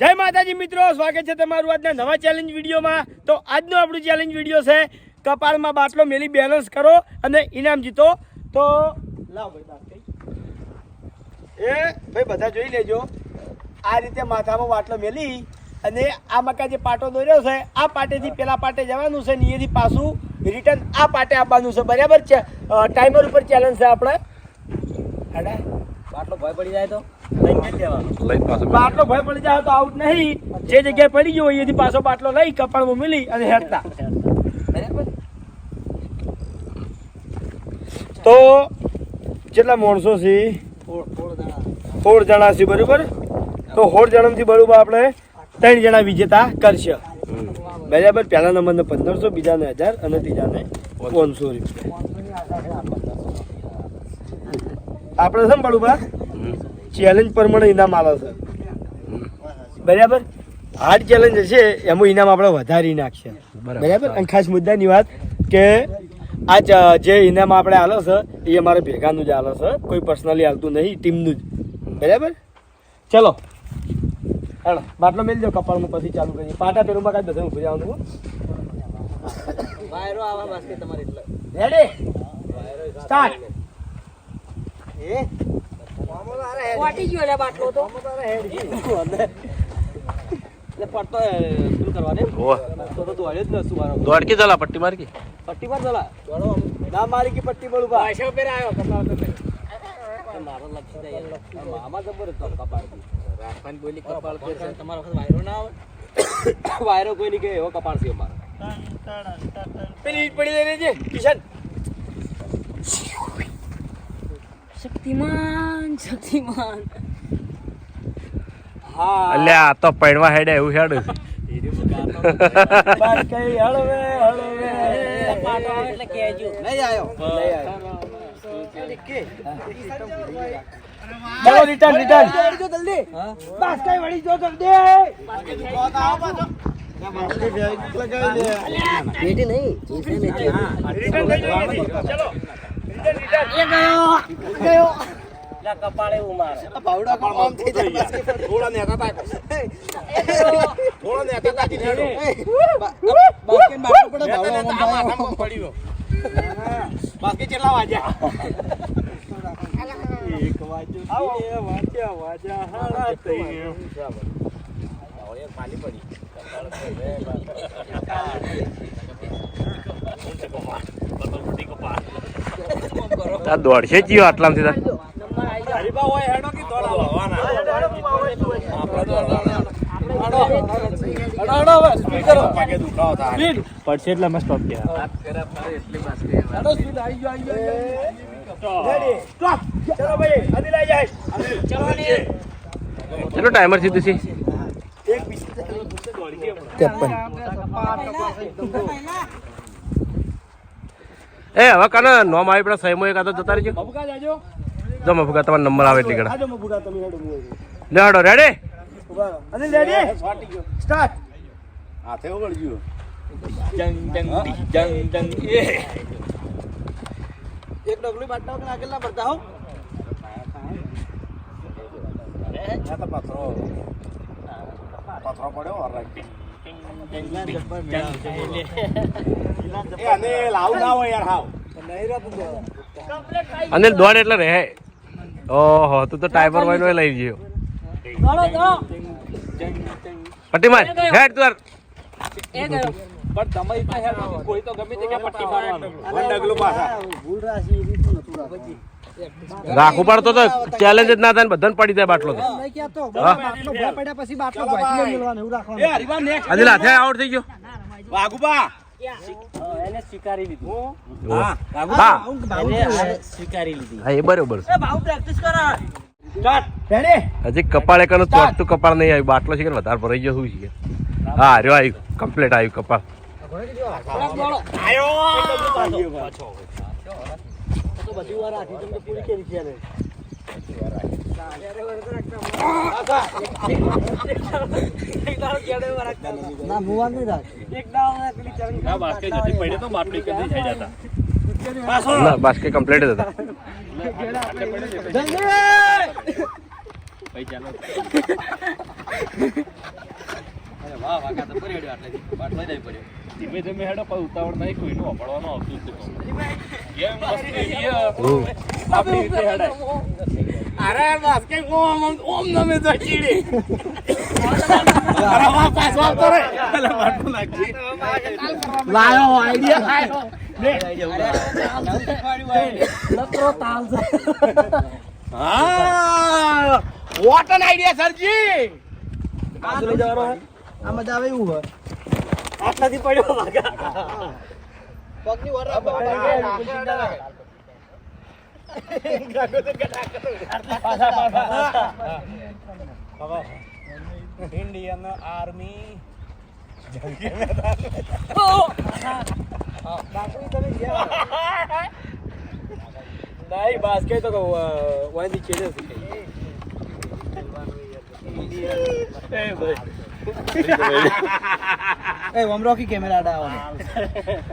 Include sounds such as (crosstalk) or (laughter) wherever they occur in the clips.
જય માતાજી મિત્રો, સ્વાગત છે તમારું આજના નવા ચેલેન્જ વિડીયોમાં. તો આજનો આપણું ચેલેન્જ વીડિયો છે, કપાળમાં બાટલો મેલી બેલેન્સ કરો અને ઇનામ જીતો. તો લાવ ભાઈ બાટલી. એ, ભાઈ બધા જોઈ લેજો. આ રીતે માથામાં બાટલો મેલી અને આ મકા જે પાટો દોર્યો છે, આ પાટેથી પેલા પાટે જવાનું છે ને અહીંયાથી પાછું રિટર્ન આ પાટે આપવાનું છે. બરાબર છે? ટાઈમર ઉપર ચેલેન્જ છે આપણે બાટલો ભય પડી જાય તો. બાટલો ભય પડી જાય તો આઉટ નહીં. જે જગ્યાએ પડી ગયો હોય એથી પાછો બાટલો લઈ કપાળમાં મિલી અને હેરતા તો કેટલા માણસો છે સોળ જણા છે બરોબર? તો સોળ જણામાંથી બરોબર આપણે ત્રણ જણા વિજેતા કરશે. બરાબર? પહેલા નંબરને પંદરસો બીજાને હજાર અને ત્રીજાને પાંચસો. રૂપિયા. આપણે છે ને બળુબા ચેલેન્જ પ્રમાણે ઇનામ આવે છે. બરાબર? હાર્ડ ચેલેન્જ હશે એમાં ઇનામ આપણે વધારી નાખશે. બરાબર અને ખાસ મુદ્દાની વાત કે આ જ- જે ઇનામ આપણે આલો છે એ અમારે ભેગાનું જ આલો છે. કોઈ પર્સનલી હાલતું નહીં ટીમનું જ. બરાબર? ચલો. હાલો બાટલો મેલ દો કપાળમાં પછી ચાલુ કરીએ. પાટા પેરુમાં કાંઈ બધા ઊભી જવાનું વાયરો આવા બાસ્કેટ તમારે એટલે. રેડી સ્ટાર્ટ એ? વાટી ગયો લે બાટલો તો. એટલે પડતો એ શું કરવાને ઓહ. તો તો દોડ્યો જ ન સુવાનો. દોડ કે ચાલા પટ્ટી માર કે પટ્ટી પર દોડો ના મારી કે પટ્ટી પર ઊભા પાછો પેર આવ્યો મારો લક્ષી જાય આમાં જબર તો કપાળ રાખવાની બોલી કપાળ પર છે તમારા વખત વાયરો ના આવે? વાયરો કોઈ નહીં કે એવો કપાળ છે અમારો. પેલી ઈટ પડી રહી છે કિશન? શક્તિમાન શક્તિમાન. હા. અલ્યા આ તો પડવા હેડે એવું હેડ કહેજો નહીં આવ્યો લઈ આવ્યો. ચલો રિટર્ન રિટર્ન જલ્દી બસ કઈ વળી જો જલ્દી. પેટી નહીં રિટર્ન થઈ જવાની ચલો રિટર્ન રિટર્ન એ ગયો ગયો કપાળે એવું મારે પણ આમ થઈ જાય થોડા નેતા તા થોડા નેતા તા કી નેડો બાસ્કેટ બાટલો પડે ભાવડા આમ પડ્યો બાસ્કેટ કેટલા વાગ્યા એક વાગ્યો ખાલી પડી તાર દોડશે જીવ આટલામાં સ્પીડ પડશે એટલે મસ્ત સ્ટોપ ગયા હડો સ્પીડ આવી ગયો આવી ગયો રેડી સ્ટોપ ચલો ભાઈ અદિલ આવી જાય ચલો ને કેટલો ટાઈમર સીધું છે. એક ત્રેપન એ હવે કાને નોમ આવી પડે સહેમો એક આ તો જતા રહેજો જો મફુકા તમારો નંબર આવે એટલે ગણા આજો તમે લે હડો રેડી અને રેડી સ્ટાર્ટ હાથે ઓગળ્યું જંગ જંગ જંગ જંગ. એ. એક ડગલું બાટલા વગર આગળ ના પડતા હો. પથરો. પથરો પડ્યો ઓરરાઈટ એ અને લાવું ના હોય યાર હાવ નહીં રહેતું અનિલ દોડ એટલે રહે. ઓહો તું તો ટાઈમર વાઈનો લઈ ગયો. પટ્ટી માર હેડ તું તાર. એ પણ તમે ઇતના કોઈ તો ગમે તે ક્યાં પટ્ટી મારવાનું ડગલું પાછા રાખવું પડતો તો ચેલેન્જ જ ના થાય ને બધાને પડી જાય બાટલો તો. હા. એ હરીબા next. અનિલ હાથે આઉટ થઈ ગયો. વાઘુબા એને સ્વીકારી લીધું. હા? હા એને સ્વીકારી લીધી. હા એ બરોબર છે. એ ભાવ પ્રેક્ટિસ કરો. રેડી હજી કપાળ એક ચોટતું કપાળ નહીં આવ્યું. બાટલો છે કે વધારે ભરાઈ ગયો શું છે? હા રહ્યો આવ્યું. કમ્પ્લીટ આવ્યું કપાળ. બધી વાર આથી તમને પૂરી કરી છે ને ના મુવા નહીં રાખ. ના બાસ્કેટ કમ્પ્લીટ હતા. જલ્દી અરે વાહ વાહ કાં તો ફરી હેડ્યો આટલેથી. બાટલો ય નહીં પડ્યો. ધીમે ધીમે હેડો પણ ઉતાવળ નહીં કોઈનું વાપરવાનું આવતું જ એમ મસ્તી આપણી રીતે હેડાય. અરે બાસ્કેટ ઓમ ઓમ ઓમ નમે તો ચીડી. અરે વાહ પાછો આવતો રે. અલે બાટલો નાખી લાયો આઈડિયા લકરો તાલ છે. હા વોટ એન આઈડિયા સરજી. આ મજા આવે એવું હોય. આટલાથી પડ્યો વાગા પગની વરા ઇન્ડિયન આર્મી. નહીં બાસ્કેટ તો વાંધી ચેડે છે એ વમરોકી કેમેરા આડા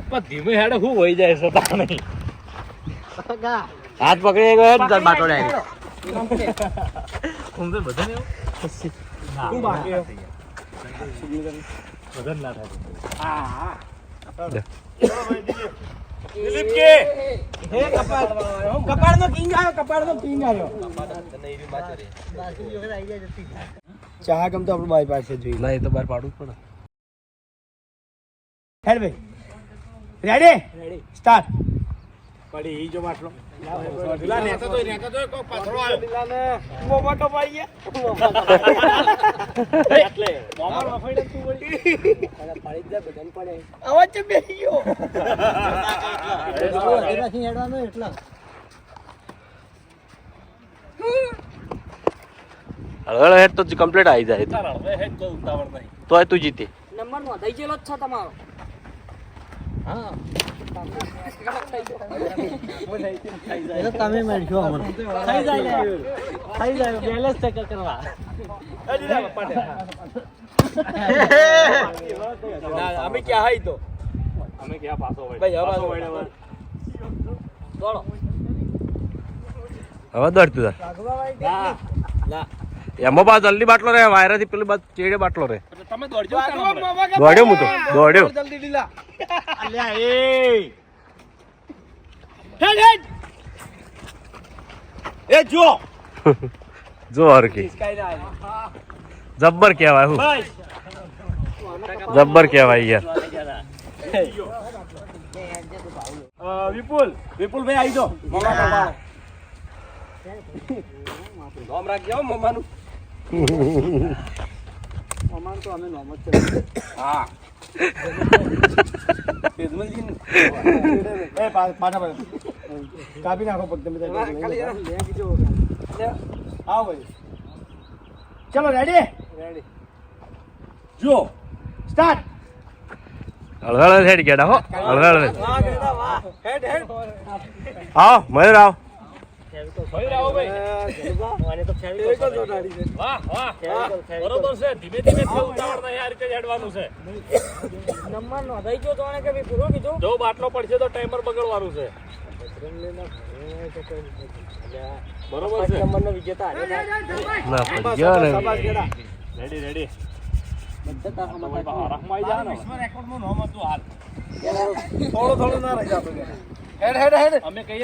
પણ ધીમે હેડે શું હોય જાય છે તા નહીં હાથ પકડી ગયો ને તાર બાટલો ડાયરેક્ટ ઊંધે બધા ને શું બાકી બધા ના થાય દિલીપ કે હે કપાળ કપાળ નો કિંગ આવ્યો કપાળ નો કિંગ આવ્યો ચા ગમ તો આપણે બાઈ પાસે જોઈ ના એ તો બહાર પાડવું જ પડે. હેડ ભાઈ. રેડી રેડી સ્ટાર્ટ પડી ઈ જો માટલો. લા નેતા તો નેતા તો કોક પાથરો આવ્યો મોમા કપાઈ ગયા એટલે મોમા વફાઈને તું પાડી દે બધાને પડે. અવાજ છે બે ગયો (laughs) હળહળ હેડ તો કમ્પ્લીટ આવી જાય. તો. તારા હવે હેડ તો ઉતાવળ નહીં. તોય તું જીતી. નંબર નો દઈ ગયેલો જ છે તમારો. તમે મેળશો અમને. થઈ જાય ને. થઈ જાય. બેલેન્સ ચેક કરવા. અમે ક્યાં હાઈ તો? અમે ક્યાં પાછો હવે દોડો. હવે દોડ તું તાર. એમાં બા જલ્દી બાટલો રે વાયરા થી પેલી બાદ ચેડે બાટલો રે તમે દોડજો દોડ્યો હું તો દોડ્યો. જલ્દી ડીલા અલ્યા એ. હેડ હેડ એ જો જો હરકી જબ્બર કહેવાય હું. જબ્બર કહેવાય યાર. વિપુલ વિપુલ ભાઈ આવી દો મમ્મા નામ રાખજો મમ્માનું. મમ્મા તો અમે નોમ જ હા એ પાછા કાપી નાખો પગ તમે આવો ભાઈ ચલો રેડી રેડી જો. સ્ટાર્ટ હળહળ હેડ ગેડા હો હળહળ હેડ હેડ. આવો મયુર આવો. બરોબર છે. ધીમે ધીમે ઉતાવળ નહીં આ રીતે હેડવાનું છે. નંબર નો ગયો તો કે ભાઈ પૂરો કીધું? જો બાટલો પડશે તો ટાઈમર બગડવાનું છે. બરોબર છે. નંબર નો વિજેતા રેડી રેડી થોડો થોડો ના રહી હેડ હેડ હેડ. અમે કહીએ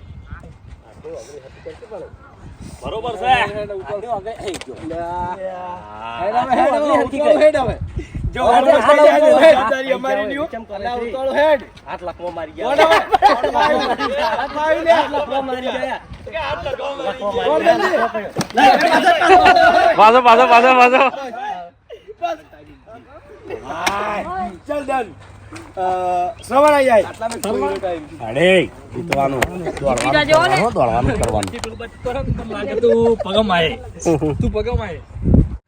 બરોબર છે. જો અમારી છે? ઉતાળો હેડ. હાથ લખવો મારી ગયા. હાથ મારી લે હાથ લખવો મારી. ગયા. પાછો પાછો પાછો પાછો. ચાલ ડન. આઈ જાય. અરે જીતવાનું. દોડવાનું દોડવાનું કરવાનું. તું પગમ આયે તું આયે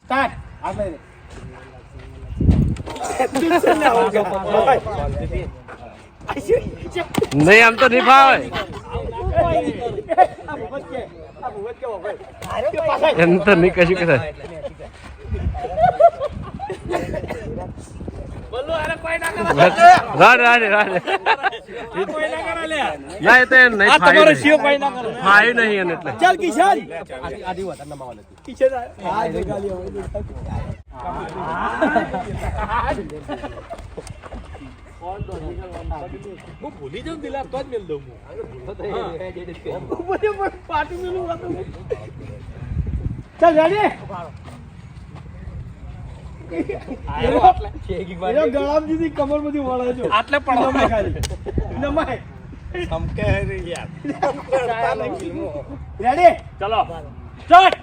સ્ટાર્ટ આપણે. નહીં આમ તો નહીં ફાવે. એમ તો નહીં કશું કે થાય રાડ રાડ ના એ તો એમ નહીં ફાયું નહીં. ફાયું નહીં એને એટલે. ચાલ કિશન. કિશન આ- જે ગાલી હું ભૂલી જાઉં દિલા તો જ મેલ દઉં હું. ઉપરથી મેલું ચાલ રેડી. એનો ગળામજીથી કમરમાંથી વળે છો. આટલે પણ નમાય. ખાલી. નમાય.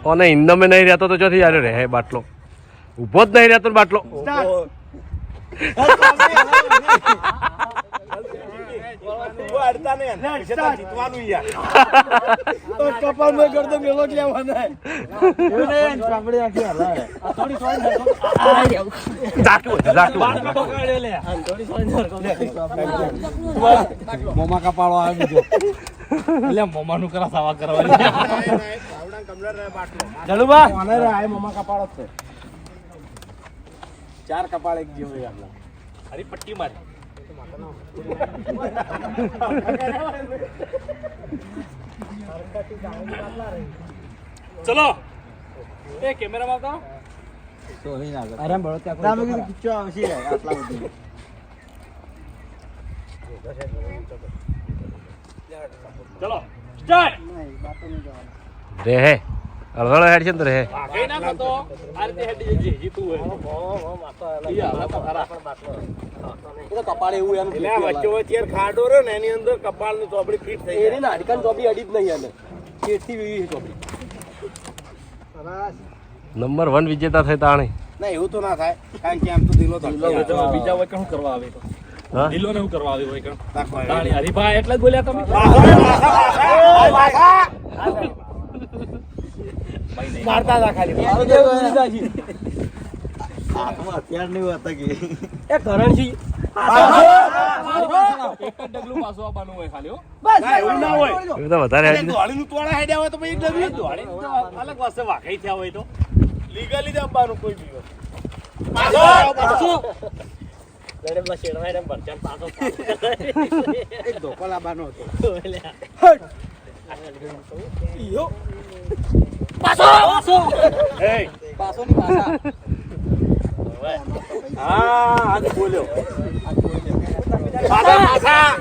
ઓને ઇન્દમે નહીં રહેતો તો ચોથી યાર? રહે બાટલો. ઊભો જ નહીં રહેતો ને બાટલો. સ્ટાર્ટ. Ready, start. તો કપાળમાં ગળદો મેલો જ લેવાનો. જાટું હતું, જાટું મોમાં કપાળો આવી ગયો એટલે મોમાનું કરા સાવા કરવાની જલુભા મને રે આ મોમાં કપાળો છે ચાર કપાળ એક જેવો આપણા અરે પટ્ટી મારી ચલો એ કેમેરામાં તો આરામ બળો ત્યાં કોઈ કિચ્ચો આવશે આટલા બધું ચલો સ્ટાર્ટ રે હે અડધો હેડ છે ને રે કઈ ના થતો આ રીતે હેડી જજે જીતું હોય ઈ આવા તો ખરા. કપાળ એવું એમ એટલે આ વચ્ચે વચ્ચે યાર ખાડો રહ્યો ને એની અંદર કપાળની ચોપડી ફિટ થઈ જાય એની નાડકાન ચોપડી અડી જ નહીં એને કેટથી વીવી ચોપડી નંબર વન વિજેતા થઈ તાણે ના એવું તો ના થાય કારણ કે આમ તો દિલો બીજા હોય શું કરવા આવે તો દિલો ને શું કરવા આવે હોય કણ આવે. તાણી હરીભાઈ એટલે જ બોલ્યા તમે મારતા હતા ખાલી. હથિયાર નહીં હોતા એ કરણજી એક જ ડગલું પાસો હોય એ! પાસો ને. પાસા હા આજ બોલ્યો. પાસા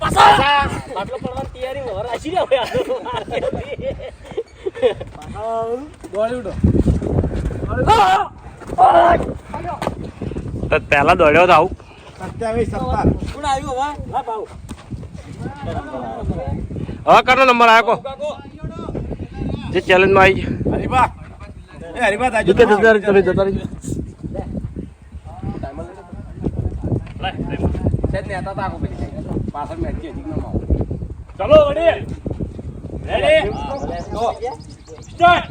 પાસા બાટલો પડવાની તૈયારી વર રાખી રહ્યા તો પહેલા દોડ્યો તો આવું. સત્યાવીસ સત્તર કોણ આવ્યું હવે? હા ભાવ. હવે કરો નંબર આવ્યો કો જે ચેલેન્જમાં આવી ગયા. હરીબા એ હરીબા તાજો જતા જતા રહી, તમે જતા રહી. સેટ ને હતા તાકો પછી પાછળ મેચ હજી ન માવો ચલો રેડી ગો સ્ટાર્ટ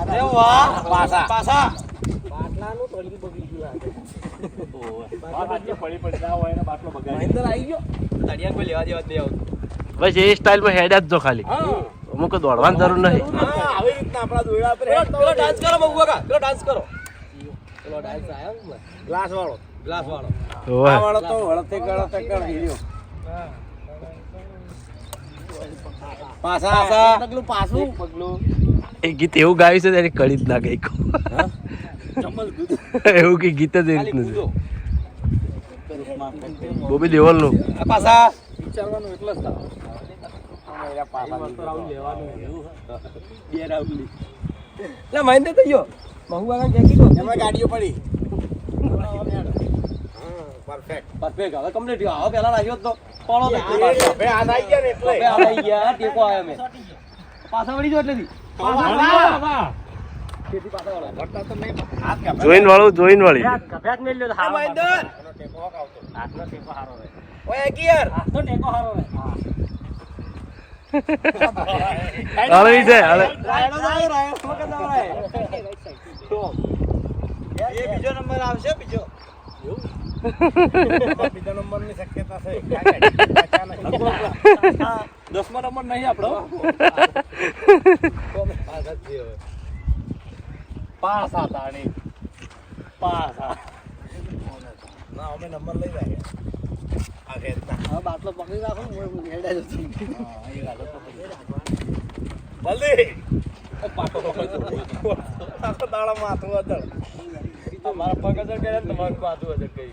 અરે વાહ પાસા પાસા પડી પડી ના હોય ને બાટલો બગાડી મહેન્દ્ર આવી ગયો તડિયા કોઈ લેવા દેવા જ નહીં આવતું બસ એ સ્ટાઇલમાં હેડ જ જો ખાલી. અમુક દોડવાની જરૂર નહીં. આવી રીતના આપણા દોડા પર પેલો પેલો ડાન્સ કરો બહુ કાકા પેલો ડાન્સ કરો. પેલો ડાન્સ આયો ગ્લાસ વાળો. ગ્લાસ વાળો. ઓવે. વાળો તો વળતે ગળતે કર હીર્યો. પાછા પાછા. પગલું પાછું. પગલું એ ગીત એવું ગાયું છે તેની કળી જ ના ગઈ. કો એવું કે ગીત જ એ રીતનું છે. બોબી દેવલનું આ પાછા. વિચારવાનું એટલે જ લે મહેન્દ્ર તો ગયો મહુ આગળ ફેંકી દો એમાં ગાડીઓ પડી. પરફેક્ટ પરફેક્ટ હવે કમ્પ્લીટ હવે પહેલા નાખ્યો તો. પડો હવે હાથ આવી ગયા ને એટલે. હવે આવી ગયા. ટેકો આયો મે. પાછા વળી જો એટલેથી. જોઈન વાળું જોઈન વાળી કભ્યાત મેલ્યો તો હારો મહેન્દ્ર હાથનો ટેકો હારો રહે ઓય અગિયાર હાથનો ટેકો હારો રહે હા. હળવી છે હળવી. એ બીજો નંબર આવશે બીજો. (laughs) બીજા નંબરની શક્યતા છે. (laughs) દસમા નંબર નહીં આપણો. પાસ આ તાણી પાસ. આ ના અમે નંબર લઈ જાય આ ખેતના. હવે બાટલો પકડી રાખો ને હું હેડે જતો જલ્દી આખો દાડો માથું અદળ મારા પગ અદર કરે ને તમારું પાછું અદર કઈ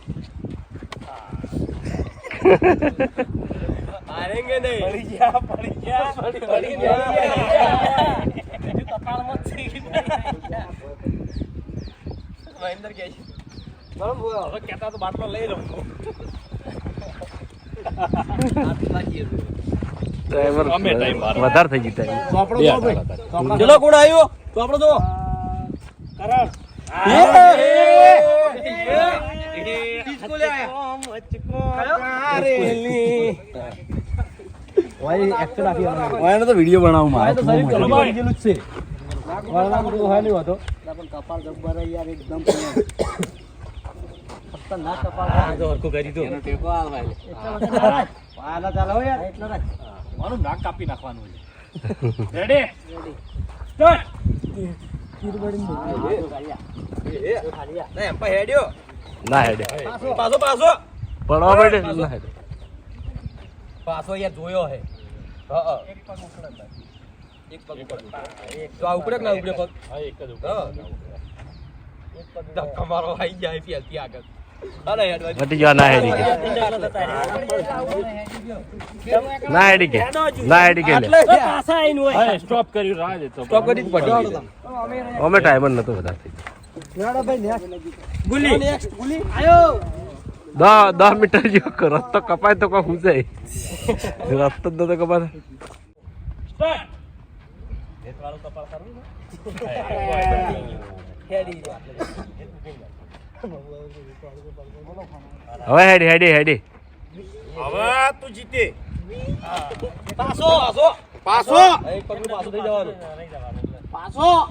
હારેંગે નહીં? પડી ગયા. પડી ગયા. પડી ગયા. બીજું કપાળમાં જ થઈ ગયું. મહેન્દ્ર કે છે. બરાબર હવે કહેતા તો બાટલો લઈ લઉં. ડ્રાઈવર અમે time વધારે થઈ ગયું time. ચલો કોણ આવ્યો? તો આપણો તો કરણ. તો વીડિયો બનાવું મારે ગયેલું જ છે. વાળા બધું હોય હતો પણ કપાળ ગબ્બર યાર એકદમ ફક્ત ના કપાળ આ તો હરકો કરી દો એનો ટેકો આ ભાઈ આલા ચાલો યાર એટલો રાખ મારું નાક કાપી નાખવાનું છે રેડી સ્ટાર્ટ એમ હેડ્યો પાછો પાછો પડવા ના હેડે પાછો યાર જોયો હે હા એક પગ ઉપર. તો આ ઉપડે કે ના ઉપડે પગ? હા એક જ હા. ધક્કા મારો આવી જાય ફેલતી આગળ. અરે હેડવા ના હેડી કે ના હેડી કે ના હેડી કે પાછા આવીને હોય. સ્ટોપ કર્યું રાહ દેતો સ્ટોપ કરી જ પડી. અમે ટાઈમર નતો વધારે થઈ ગુલી. ગુલી. આયો. દસ દસ મીટર જેવો રસ્તો કપાય તો હું જાય રસ્તો કપાય કપાતો (laughs) હેડી જા હવે હેડી હેડી હેડી. હવે તું જીતે. પાછો પાછો. પાછો. એક પગલું પાછું થઈ જવાનું. પાછો.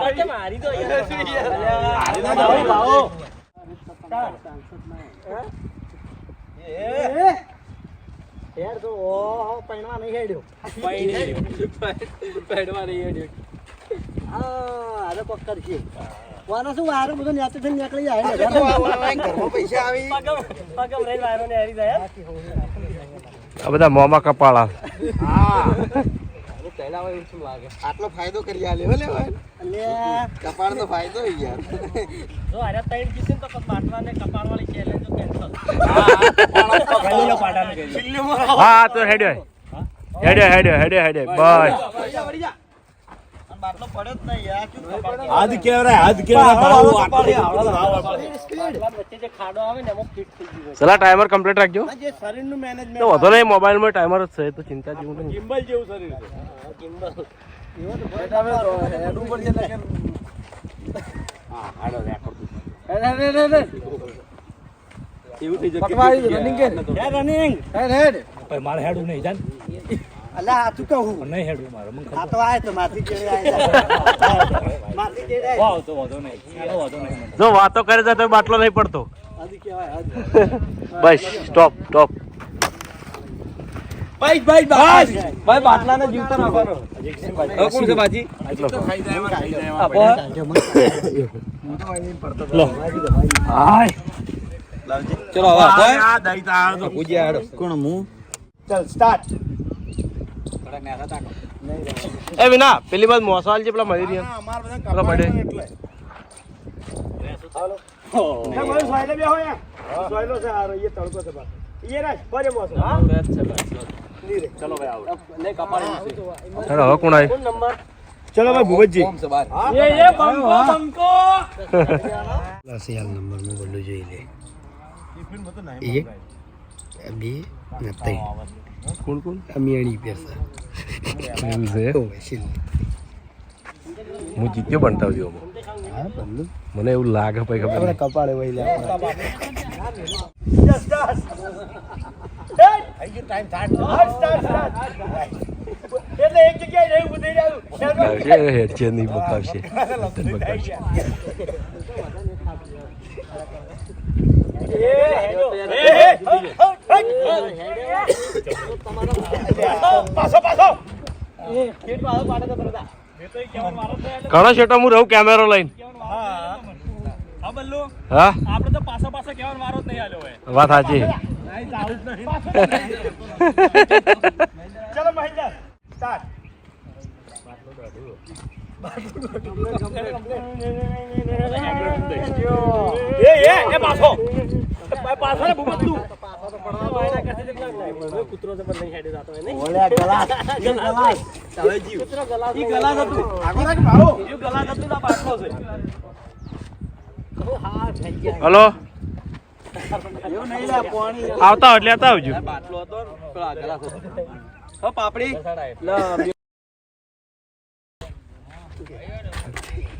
વચ્ચે મારી દો યાર. યાર તો ઓહો પૈણવા નહીં હેડ્યો પૈણવા નહીં હેડ્યો. હા અરે પક્કર છે વાના શું વારે બધું ન્યાતે થઈને નીકળી જાય. ઘરમાં પૈસા આવી. પગમ પગમ રહીને વાયરોને હારી જાય. આ બધા મોમાં કપાળા. પહેલા હોય શું લાગે આટલો ફાયદો કરી આલ્યો લેવા કપાળ તો ફાયદો યાર જો આર્યા તો કપાટવા ને તો પાટવાને કપાળવાળી challenge તો cancel. હા તો હેડ્યો હેડ્યો હેડ્યો હેડ્યો હેડ્યો બસ બાટલો પડ્યો જ નહીં યાર શું કપાળ હાથ કેવરાય હાથ કેવરાય ભાવ પાટલા વચ્ચે જે ખાડો આવે ને એમાં ફિટ થઈ ગયું હોય. ટાઈમર કમ્પ્લીટ રાખજો. જે શરીરનું મેનેજમેન્ટ તો વધો નહીં મોબાઈલમાં ટાઈમર જ છે તો ચિંતા જેવું નહીં. ગિમ્બલ જેવું શરીર છે. Gimbal. હેડું પડશે રે રે એવું થઈ જશે. રનિંગ કે રનિંગ હેડ હેડ મારે હેડું નહીં જાન. અલા આ તું કહું? નહીં હેડું મારે મને આ તો આય તો માથી કેળે આય માથી કેળે આય વાવ તો વાંધો નહીં. આનો વાંધો નહીં. જો વાતો કરે છે તો બાટલો નહીં પડતો. આદી કહેવાય આદી બસ સ્ટોપ સ્ટોપ ભાઈ ભાઈ ભાઈ. ભાઈ બાટલાને જીવતો નાખવાનો હવે કોણ છે બાજી? એટલો આપો. ચલો હવે આપો પૂજ્યા હેડો. કોણ હું? ચાલ સ્ટાર્ટ એ વિના પેલી બાદ મોસાલ છે પેલા મળી રહ્યા. અમાર પેલા ના, મારું સોયલે બે. ચલો કોણ આવી ચલો ભાઈ ભૂપતજી ને ત્રણ. કોણ કોણ? અમિયાણી પેસા એવું છે? હું જીત્યો બનતા બંધુ મને એવું લાગે પછી ખબર આપણે કપાળે વહી લે. હેડશે નહીં બકાવશે ઘણો છેટો હું રહું કેમેરો લઈને. આપણે તો વાત સાચી. ચલો મહેન્દ્ર સ્ટાર્ટ એ એ પાછો. પાછો ને ભૂપત તું. કૂતરો છે પણ નહીં હેડે જાતો હોય ઓલે ગલાસ (laughs) ઈ જીવ. કૂતરો ગલાસ ઈ ગલાસ હતું. આગો રાખ મારો. ઈ ગલાસ હતું ના બાટલો છે. હા હલો? એવું નહીં લે પાણી. આવતા એટલે આવતા આવજો. બાટલો હતો પેલા ગલાસ હતો. પાપડી.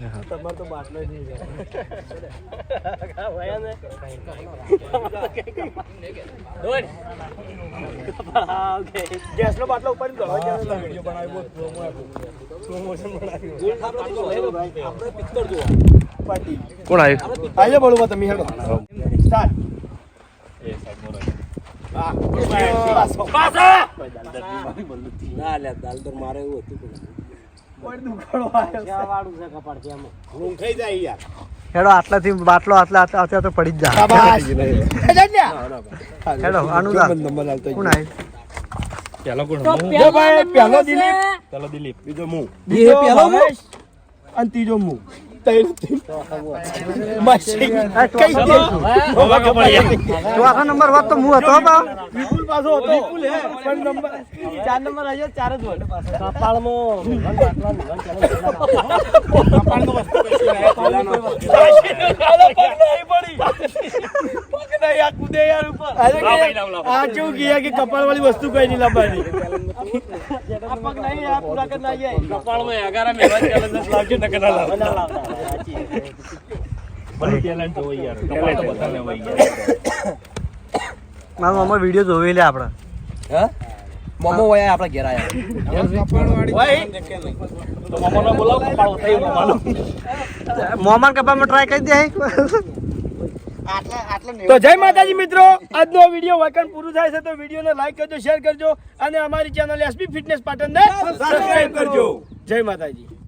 તમાર તો બાટલો ઓકે ગેસ નો બાટલો ઉપર કોણ આવ્યું? આજે બોલું તમે હેડો. સ્ટાર્ટ પાછો. પાછો! ના લે દાલ તો મારે એવું હતું હેડો આટલાથી બાટલો આટલા આટલા તો પડી જ જાય. હેડો કોણ? ભાઈ પહેલો દિલીપ. બીજો હું. બીજો અને ત્રીજો મુ ચોથા નંબર વાત તો હું હતો વિપુલ પાછો હતો વિપુલ હે પણ નંબર ચાર નંબર આવ્યો ચાર જ કેવું કે કપાળ વાળી વસ્તુ કઈ નહીં લાવવાની આ પગ નહીં આ પૂરા કરી નાખીએ. કપાળમાં અગારા મેવા ચેલેન્જ લાવજો ના લાવ ના સાચી મને ટેલેન્ટ હોય યાર કપાળ તો બધાને હોય યાર. મારા મમ્મા વીડિયો જોઈ લે આપણે હા? મોમો વયા આપણે ઘેર આયા. કપાળ મોમાન કપામાં ટ્રાય કરી દે. તો જય માતાજી મિત્રો આજનો વીડિયો વાકણ પૂરું થાય છે તો વિડીયોને લાઈક કરજો શેર કરજો અને અમારી ચેનલ એસપી ફિટનેસ પાટણને સબસ્ક્રાઇબ કરજો. જય માતાજી.